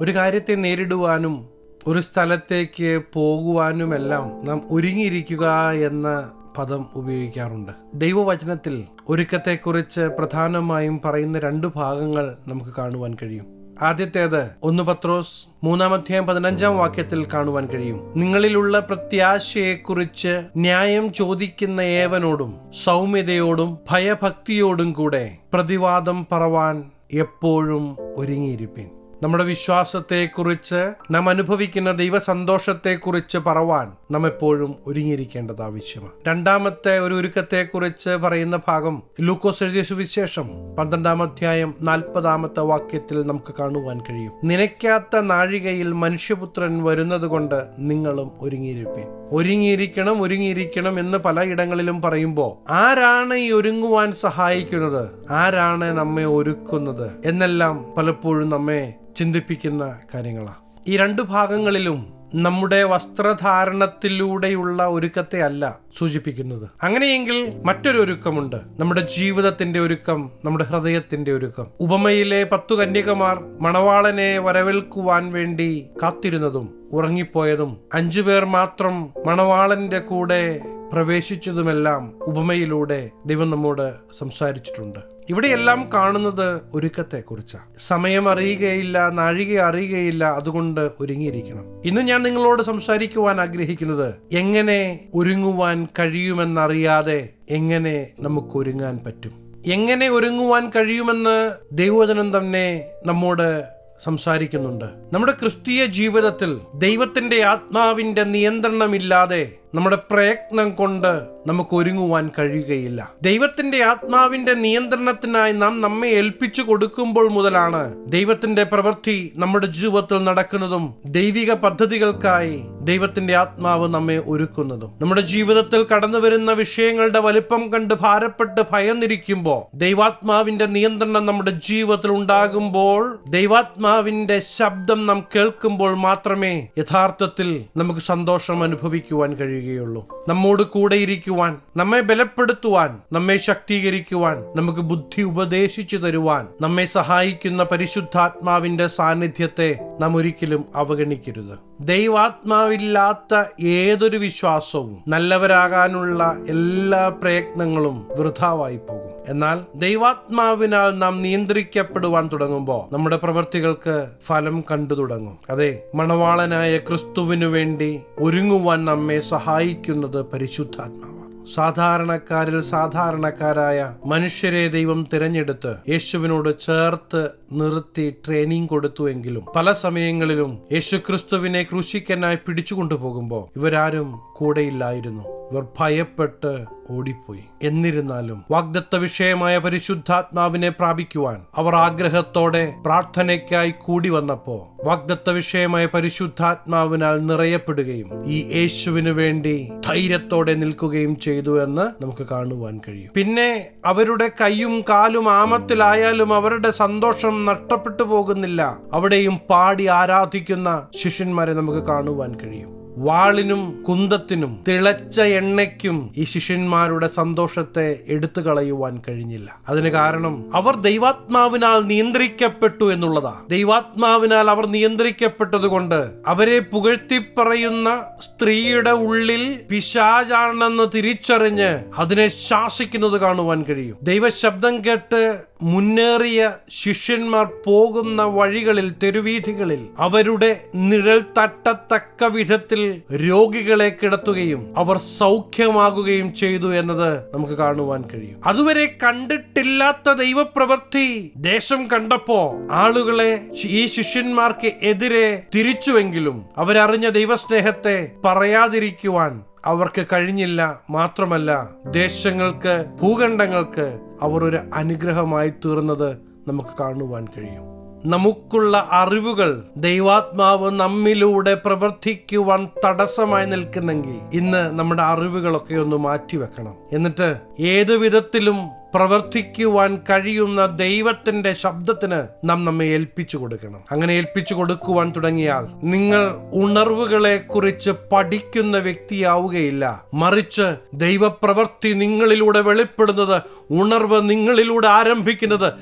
ഒരു കാര്യത്തെ നേരിടുവാനും ഒരു സ്ഥലത്തേക്ക് പോകുവാനുമെല്ലാം നാം ഒരുങ്ങിയിരിക്കുക എന്ന പദം ഉപയോഗിക്കാറുണ്ട്. ദൈവവചനത്തിൽ ഒരുക്കത്തെക്കുറിച്ച് പ്രധാനമായും പറയുന്ന രണ്ട് ഭാഗങ്ങൾ നമുക്ക് കാണുവാൻ കഴിയും. ആദ്യത്തേത് ഒന്ന് പത്രോസ് മൂന്നാം അധ്യായം പതിനഞ്ചാം വാക്യത്തിൽ കാണുവാൻ കഴിയും. നിങ്ങളിലുള്ള പ്രത്യാശയെക്കുറിച്ച് ന്യായം ചോദിക്കുന്ന ഏവനോടും സൗമ്യതയോടും ഭയഭക്തിയോടും കൂടെ പ്രതിവാദം പറവാൻ എപ്പോഴും ഒരുങ്ങിയിരിപ്പിൻ. നമ്മുടെ വിശ്വാസത്തെക്കുറിച്ച് നാം അനുഭവിക്കുന്ന ദൈവസന്തോഷത്തെക്കുറിച്ച് പറവാൻ നാം എപ്പോഴും ഒരുങ്ങിയിരിക്കേണ്ടത് ആവശ്യമാണ്. രണ്ടാമത്തെ ഒരു ഒരുക്കത്തെക്കുറിച്ച് പറയുന്ന ഭാഗം ലൂക്കോസ് എഴുതിയ സുവിശേഷം പന്ത്രണ്ടാം അധ്യായം നാൽപ്പതാമത്തെ വാക്യത്തിൽ നമുക്ക് കാണുവാൻ കഴിയും. നിനയ്ക്കാത്ത നാഴികയിൽ മനുഷ്യപുത്രൻ വരുന്നത് കൊണ്ട് നിങ്ങളും ഒരുങ്ങിയിരിപ്പീൻ. ഒരുങ്ങിയിരിക്കണം ഒരുങ്ങിയിരിക്കണം എന്ന് പലയിടങ്ങളിലും പറയുമ്പോൾ ആരാണ് ഈ ഒരുങ്ങുവാൻ സഹായിക്കുന്നത്? ആരാണ് നമ്മെ ഒരുക്കുന്നത്? എന്നെല്ലാം പലപ്പോഴും നമ്മെ ചിന്തിപ്പിക്കുന്ന കാര്യങ്ങളാണ് ഈ രണ്ട് ഭാഗങ്ങളിലും നമ്മുടെ വസ്ത്രധാരണത്തിലൂടെയുള്ള ഒരുക്കത്തെ അല്ല സൂചിപ്പിക്കുന്നത്. അങ്ങനെയെങ്കിൽ മറ്റൊരു ഒരുക്കമുണ്ട്. നമ്മുടെ ജീവിതത്തിന്റെ ഒരുക്കം നമ്മുടെ ഹൃദയത്തിന്റെ ഒരുക്കം. ഉപമയിലെ പത്തു കന്യകമാർ മണവാളനെ വരവേൽക്കുവാൻ വേണ്ടി കാത്തിരുന്നതും ഉറങ്ങിപ്പോയതും അഞ്ചു പേർ മാത്രം മണവാളന്റെ കൂടെ പ്രവേശിച്ചതുമെല്ലാം ഉപമയിലൂടെ ദൈവം നമ്മോട് സംസാരിച്ചിട്ടുണ്ട്. ഇവിടെയെല്ലാം കാണുന്നത് ഒരുക്കത്തെക്കുറിച്ചാണ് സമയം അറിയുകയില്ല നാഴിക അറിയുകയില്ല അതുകൊണ്ട് ഒരുങ്ങിയിരിക്കണം. ഇന്ന് ഞാൻ നിങ്ങളോട് സംസാരിക്കുവാൻ ആഗ്രഹിക്കുന്നത് എങ്ങനെ ഒരുങ്ങുവാൻ കഴിയുമെന്നറിയാതെ എങ്ങനെ നമുക്ക് ഒരുങ്ങാൻ പറ്റും. എങ്ങനെ ഒരുങ്ങുവാൻ കഴിയുമെന്ന് ദൈവവചനം തന്നെ നമ്മോട് സംസാരിക്കുന്നുണ്ട്. നമ്മുടെ ക്രിസ്തീയ ജീവിതത്തിൽ ദൈവത്തിന്റെ ആത്മാവിന്റെ നിയന്ത്രണമില്ലാതെ നമ്മുടെ പ്രയത്നം കൊണ്ട് നമുക്ക് ഒരുങ്ങുവാൻ കഴിയുകയില്ല. ദൈവത്തിന്റെ ആത്മാവിന്റെ നിയന്ത്രണത്തിനായി നാം നമ്മെ ഏൽപ്പിച്ചു കൊടുക്കുമ്പോൾ മുതലാണ് ദൈവത്തിന്റെ പ്രവൃത്തി നമ്മുടെ ജീവിതത്തിൽ നടക്കുന്നതും ദൈവിക പദ്ധതികൾക്കായി ദൈവത്തിന്റെ ആത്മാവ് നമ്മെ ഒരുക്കുന്നതും. നമ്മുടെ ജീവിതത്തിൽ കടന്നു വരുന്ന വിഷയങ്ങളുടെ വലിപ്പം കണ്ട് ഭാരപ്പെട്ട് ഭയന്നിരിക്കുമ്പോൾ ദൈവാത്മാവിന്റെ നിയന്ത്രണം നമ്മുടെ ജീവിതത്തിൽ ഉണ്ടാകുമ്പോൾ ദൈവാത്മാവിന്റെ ശബ്ദം നാം കേൾക്കുമ്പോൾ മാത്രമേ യഥാർത്ഥത്തിൽ നമുക്ക് സന്തോഷം അനുഭവിക്കുവാൻ കഴിയുകയുള്ളൂ. നമ്മോട് കൂടെ ഇരിക്കുവാൻ നമ്മെ ബലപ്പെടുത്തുവാൻ നമ്മെ ശക്തീകരിക്കുവാൻ നമുക്ക് ബുദ്ധി ഉപദേശിച്ചു തരുവാൻ നമ്മെ സഹായിക്കുന്ന പരിശുദ്ധാത്മാവിന്റെ സാന്നിധ്യത്തെ നാം ഒരിക്കലും അവഗണിക്കരുത്. ദൈവാത്മാവില്ലാത്ത ഏതൊരു വിശ്വാസവും നല്ലവരാകാനുള്ള എല്ലാ പ്രയത്നങ്ങളും വൃഥാവായി പോകും. എന്നാൽ ദൈവാത്മാവിനാൽ നാം നിയന്ത്രിക്കപ്പെടുവാൻ തുടങ്ങുമ്പോൾ നമ്മുടെ പ്രവൃത്തികൾക്ക് ഫലം കണ്ടു തുടങ്ങും. അതെ മണവാളനായ ക്രിസ്തുവിനു വേണ്ടി ഒരുങ്ങുവാൻ നമ്മെ സഹായിക്കുന്നത് പരിശുദ്ധാത്മാവാണ്. സാധാരണക്കാരിൽ സാധാരണക്കാരായ മനുഷ്യരെ ദൈവം തിരഞ്ഞെടുത്ത് യേശുവിനോട് ചേർത്ത് നിർത്തി ട്രെയിനിങ് കൊടുത്തുവെങ്കിലും പല സമയങ്ങളിലും യേശു ക്രിസ്തുവിനെ ക്രൂശിക്കാനായി പിടിച്ചുകൊണ്ടുപോകുമ്പോൾ ഇവരാരും കൂടെയില്ലായിരുന്നു. ഇവർ ഭയപ്പെട്ട് ഓടിപ്പോയി. എന്നിരുന്നാലും വാഗ്ദത്ത വിഷയമായ പരിശുദ്ധാത്മാവിനെ പ്രാപിക്കുവാൻ അവർ ആഗ്രഹത്തോടെ പ്രാർത്ഥനയ്ക്കായി കൂടി വന്നപ്പോ വാഗ്ദത്ത വിഷയമായ പരിശുദ്ധാത്മാവിനാൽ നിറയപ്പെടുകയും ഈ യേശുവിനു വേണ്ടി ധൈര്യത്തോടെ നിൽക്കുകയും ചെയ്തു. എന്ന് നമുക്ക് കാണുവാൻ കഴിയും. പിന്നെ അവരുടെ കൈയും കാലും ആമത്തിലായാലും അവരുടെ സന്തോഷം നഷ്ടപ്പെട്ടു പോകുന്നില്ല. അവിടെയും പാടി ആരാധിക്കുന്ന ശിഷ്യന്മാരെ നമുക്ക് കാണുവാൻ കഴിയും. വാളിനും കുന്തത്തിനും തിളച്ച എണ്ണയ്ക്കും ഈ ശിഷ്യന്മാരുടെ സന്തോഷത്തെ എടുത്തു കളയുവാൻ കഴിഞ്ഞില്ല. അതിന് കാരണം അവർ ദൈവാത്മാവിനാൽ നിയന്ത്രിക്കപ്പെട്ടു എന്നുള്ളതാ. ദൈവാത്മാവിനാൽ അവർ നിയന്ത്രിക്കപ്പെട്ടതുകൊണ്ട് അവരെ പുകഴ്ത്തി പറയുന്ന സ്ത്രീയുടെ ഉള്ളിൽ പിശാചാണെന്ന് തിരിച്ചറിഞ്ഞ് അതിനെ ശാസിക്കുന്നത് കാണുവാൻ കഴിയും. ദൈവശബ്ദം കേട്ട് മുന്നേറിയ ശിഷ്യന്മാർ പോകുന്ന വഴികളിൽ തെരുവീഥികളിൽ അവരുടെ നിഴൽ തട്ടത്തക്ക വിധത്തിൽ രോഗികളെ കിടത്തുകയും അവർ സൗഖ്യമാകുകയും ചെയ്തു എന്നത് നമുക്ക് കാണുവാൻ കഴിയും. അതുവരെ കണ്ടിട്ടില്ലാത്ത ദൈവപ്രവൃത്തി ദേശം കണ്ടപ്പോ ആളുകളെ ഈ ശിഷ്യന്മാർക്ക് എതിരെ തിരിച്ചുവെങ്കിലും അവരറിഞ്ഞ ദൈവസ്നേഹത്തെ പറയാതിരിക്കുവാൻ അവർക്ക് കഴിഞ്ഞില്ല. മാത്രമല്ല ദേശങ്ങൾക്ക് ഭൂഖണ്ഡങ്ങൾക്ക് അവർ ഒരു അനുഗ്രഹമായി തീർന്നത് നമുക്ക് കാണുവാൻ കഴിയും. നമുക്കുള്ള അറിവുകൾ ദൈവാത്മാവ് നമ്മിലൂടെ പ്രവർത്തിക്കുവാൻ തടസ്സമായി നിൽക്കുന്നെങ്കിൽ ഇന്ന് നമ്മുടെ അറിവുകളൊക്കെ ഒന്ന് മാറ്റിവെക്കണം. എന്നിട്ട് ഏതു വിധത്തിലും പ്രവർത്തിക്കുവാൻ കഴിയുന്ന ദൈവത്തിന്റെ ശബ്ദത്തിന് നാം നമ്മെ ഏൽപ്പിച്ചു കൊടുക്കണം. അങ്ങനെ ഏൽപ്പിച്ചു കൊടുക്കുവാൻ തുടങ്ങിയാൽ നിങ്ങൾ ഉണർവുകളെ കുറിച്ച് പഠിക്കുന്ന വ്യക്തിയാവുകയില്ല. മറിച്ച് ദൈവപ്രവർത്തി നിങ്ങളിലൂടെ വെളിപ്പെടുന്നത് ഉണർവ് നിങ്ങളിലൂടെ ആരംഭിക്കുന്നത്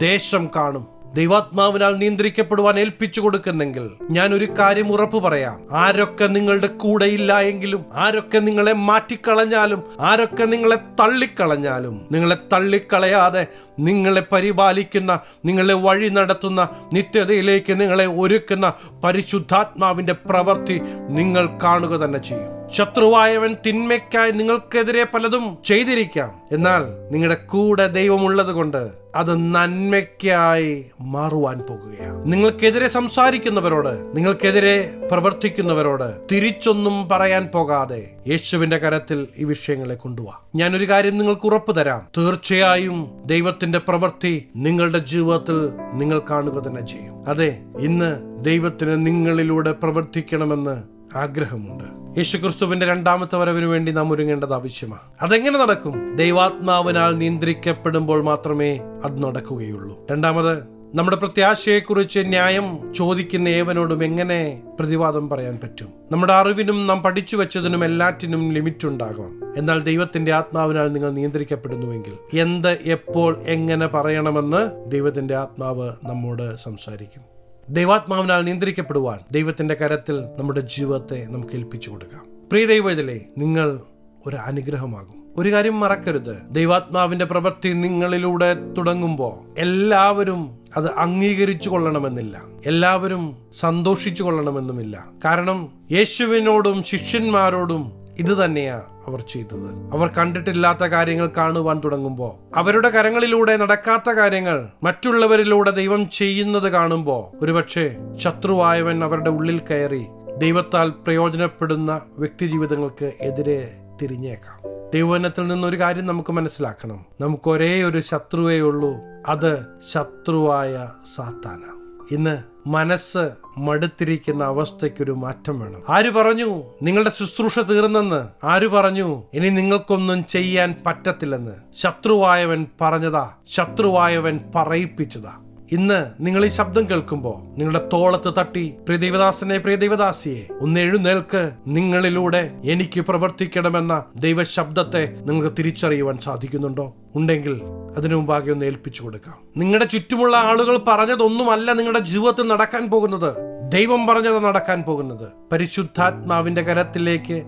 ദേശം കാണും. ദൈവാത്മാവിനാൽ നിയന്ത്രിക്കപ്പെടുവാൻ ഏൽപ്പിച്ചു കൊടുക്കുന്നെങ്കിൽ ഞാൻ ഒരു കാര്യം ഉറപ്പു പറയാം. ആരൊക്കെ നിങ്ങളുടെ കൂടെ ഇല്ല എങ്കിലും ആരൊക്കെ നിങ്ങളെ മാറ്റിക്കളഞ്ഞാലും ആരൊക്കെ നിങ്ങളെ തള്ളിക്കളഞ്ഞാലും നിങ്ങളെ തള്ളിക്കളയാതെ നിങ്ങളെ പരിപാലിക്കുന്ന നിങ്ങളെ വഴി നടത്തുന്ന നിത്യതയിലേക്ക് നിങ്ങളെ ഒരുക്കുന്ന പരിശുദ്ധാത്മാവിന്റെ പ്രവൃത്തി നിങ്ങൾ കാണുക തന്നെ ചെയ്യും. ശത്രുവായവൻ തിന്മയ്ക്കായി നിങ്ങൾക്കെതിരെ പലതും ചെയ്തിരിക്കാം. എന്നാൽ നിങ്ങളുടെ കൂടെ ദൈവമുള്ളത് കൊണ്ട് അത് നന്മയ്ക്കായി മാറുവാൻ പോകുകയാണ്. നിങ്ങൾക്കെതിരെ സംസാരിക്കുന്നവരോട് നിങ്ങൾക്കെതിരെ പ്രവർത്തിക്കുന്നവരോട് തിരിച്ചൊന്നും പറയാൻ പോകാതെ യേശുവിന്റെ കരത്തിൽ ഈ വിഷയങ്ങളെ കൊണ്ടുപോവാ ഞാനൊരു കാര്യം നിങ്ങൾക്ക് ഉറപ്പ് തരാം. തീർച്ചയായും ദൈവത്തിന്റെ പ്രവൃത്തി നിങ്ങളുടെ ജീവിതത്തിൽ നിങ്ങൾ കാണുക തന്നെ ചെയ്യും. അതെ ഇന്ന് ദൈവത്തിന് നിങ്ങളിലൂടെ പ്രവർത്തിക്കണമെന്ന് ആഗ്രഹമുണ്ട്. യേശുക്രിസ്തുവിന്റെ രണ്ടാമത്തെ വരവിന് വേണ്ടി നാം ഒരുങ്ങേണ്ടത് ആവശ്യമാണ് അതെങ്ങനെ നടക്കും? ദൈവാത്മാവിനാൽ നിയന്ത്രിക്കപ്പെടുമ്പോൾ മാത്രമേ അത് നടക്കുകയുള്ളൂ. രണ്ടാമത് നമ്മുടെ പ്രത്യാശയെക്കുറിച്ച് ന്യായം ചോദിക്കുന്ന ഏവനോടും എങ്ങനെ പ്രതിവാദം പറയാൻ പറ്റും? നമ്മുടെ അറിവിനും നാം പഠിച്ചു വെച്ചതിനും എല്ലാറ്റിനും ലിമിറ്റ് ഉണ്ടാകാം. എന്നാൽ ദൈവത്തിന്റെ ആത്മാവിനാൽ നിങ്ങൾ നിയന്ത്രിക്കപ്പെടുന്നുവെങ്കിൽ എന്ത് എപ്പോൾ എങ്ങനെ പറയണമെന്ന് ദൈവത്തിന്റെ ആത്മാവ് നമ്മോട് സംസാരിക്കും. ദൈവാത്മാവിനാൽ നിയന്ത്രിക്കപ്പെടുവാൻ ദൈവത്തിന്റെ കരത്തിൽ നമ്മുടെ ജീവിതത്തെ നമുക്ക് ഏൽപ്പിച്ചു കൊടുക്കാം. പ്രിയ ദൈവത്തിലെ നിങ്ങൾ ഒരു അനുഗ്രഹമാകും. ഒരു കാര്യം മറക്കരുത്. ദൈവാത്മാവിന്റെ പ്രവൃത്തി നിങ്ങളിലൂടെ തുടങ്ങുമ്പോൾ എല്ലാവരും അത് അംഗീകരിച്ചു കൊള്ളണമെന്നില്ല. എല്ലാവരും സന്തോഷിച്ചു കൊള്ളണമെന്നുമില്ല. കാരണം യേശുവിനോടും ശിഷ്യന്മാരോടും ഇത് തന്നെയാ അവർ ചെയ്തത്. അവർ കണ്ടിട്ടില്ലാത്ത കാര്യങ്ങൾ കാണുവാൻ തുടങ്ങുമ്പോൾ അവരുടെ കരങ്ങളിലൂടെ നടക്കാത്ത കാര്യങ്ങൾ മറ്റുള്ളവരിലൂടെ ദൈവം ചെയ്യുന്നത് കാണുമ്പോൾ ഒരുപക്ഷെ ശത്രുവായവൻ അവരുടെ ഉള്ളിൽ കയറി ദൈവത്താൽ പ്രയോജനപ്പെടുന്ന വ്യക്തി ജീവിതങ്ങൾക്ക് എതിരെ തിരിഞ്ഞേക്കാം. ദൈവവനത്തിൽ നിന്നൊരു കാര്യം നമുക്ക് മനസ്സിലാക്കണം. നമുക്ക് ഒരേ ഒരു ശത്രുവേ ഉള്ളൂ. അത് ശത്രുവായ സാത്താന ഇന്ന് മനസ്സ് മടുത്തിരിക്കുന്ന അവസ്ഥയ്ക്കൊരു മാറ്റം വേണം. ആര് പറഞ്ഞു നിങ്ങളുടെ ശുശ്രൂഷ തീർന്നെന്ന്? ആര് പറഞ്ഞു ഇനി നിങ്ങൾക്കൊന്നും ചെയ്യാൻ പറ്റത്തില്ലെന്ന്? ശത്രുവായവൻ പറഞ്ഞതാ ശത്രുവായവൻ പറയിപ്പിച്ചതാ. ഇന്ന് നിങ്ങൾ ഈ ശബ്ദം കേൾക്കുമ്പോൾ നിങ്ങളുടെ തോളത്ത് തട്ടി പ്രിയദേവദാസനെ പ്രിയദേവദാസിയെ പ്രിയ ഒന്ന് എഴുന്നേൽക്ക്. നിങ്ങളിലൂടെ എനിക്ക് പ്രവർത്തിക്കണമെന്ന ദൈവശബ്ദത്തെ നിങ്ങൾക്ക് തിരിച്ചറിയുവാൻ സാധിക്കുന്നുണ്ടോ? ഉണ്ടെങ്കിൽ അതിനു മുമ്പാകെ ഒന്ന് ഏൽപ്പിച്ചു കൊടുക്കാം. നിങ്ങളുടെ ചുറ്റുമുള്ള ആളുകൾ പറഞ്ഞതൊന്നുമല്ല നിങ്ങളുടെ ജീവിതത്തിൽ നടക്കാൻ പോകുന്നത്. ദൈവം പറഞ്ഞത് നടക്കാൻ പോകുന്നത്. പരിശുദ്ധാത്മാവിന്റെ കരത്തിലേക്ക്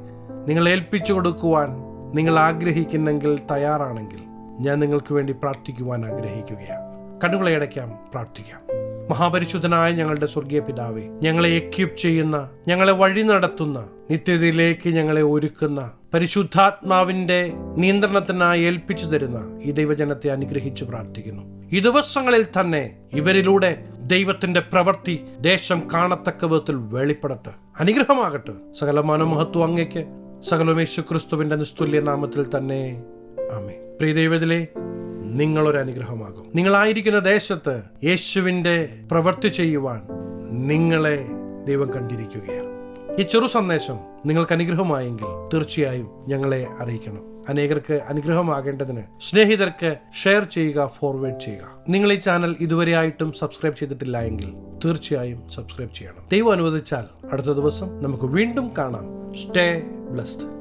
നിങ്ങൾ ഏൽപ്പിച്ചു കൊടുക്കുവാൻ നിങ്ങൾ ആഗ്രഹിക്കുന്നെങ്കിൽ തയ്യാറാണെങ്കിൽ ഞാൻ നിങ്ങൾക്ക് വേണ്ടി പ്രാർത്ഥിക്കുവാൻ ആഗ്രഹിക്കുകയാണ്. കണ്ണുകളെ അടയ്ക്കാം പ്രാർത്ഥിക്കാം. മഹാപരിശുദ്ധനായ ഞങ്ങളുടെ സ്വർഗീയ പിതാവേ ഞങ്ങളെ എക്യൂപ്പ് ചെയ്യുന്ന ഞങ്ങളെ വഴി നടത്തുന്ന നിത്യതയിലേക്ക് ഞങ്ങളെ ഒരുക്കുന്ന പരിശുദ്ധാത്മാവിന്റെ നിയന്ത്രണത്തിനായി ഏൽപ്പിച്ചു തരുന്ന ഈ ദൈവജനത്തെ അനുഗ്രഹിച്ചു പ്രാർത്ഥിക്കുന്നു. ഈ ദിവസങ്ങളിൽ തന്നെ ഇവരിലൂടെ ദൈവത്തിന്റെ പ്രവൃത്തി ദേശം കാണത്തക്ക വിധത്തിൽ വെളിപ്പെടട്ടെ. അനുഗ്രഹമാകട്ടെ. സകലമാന മഹത്വം അങ്ങയ്ക്ക് സകലമേശു ക്രിസ്തുവിന്റെ നിസ്തുല്യ നാമത്തിൽ തന്നെ. ആമേ പ്രിയ ദൈവത്തിലെ നിങ്ങളൊരു അനുഗ്രഹമാകും നിങ്ങളായിരിക്കുന്ന ദേശത്ത് യേശുവിന്റെ പ്രവൃത്തി ചെയ്യുവാൻ നിങ്ങളെ ദൈവം കണ്ടിരിക്കുകയാണ്. ഈ ചെറു സന്ദേശം നിങ്ങൾക്ക് അനുഗ്രഹമായെങ്കിൽ തീർച്ചയായും ഞങ്ങളെ അറിയിക്കണം. അനേകർക്ക് അനുഗ്രഹമാകേണ്ടതിന് സ്നേഹിതർക്ക് ഷെയർ ചെയ്യുക ഫോർവേഡ് ചെയ്യുക. നിങ്ങൾ ഈ ചാനൽ ഇതുവരെ ആയിട്ടും സബ്സ്ക്രൈബ് ചെയ്തിട്ടില്ല എങ്കിൽ തീർച്ചയായും സബ്സ്ക്രൈബ് ചെയ്യണം. ദൈവം അനുവദിച്ചാൽ അടുത്ത ദിവസം നമുക്ക് വീണ്ടും കാണാം. Stay blessed.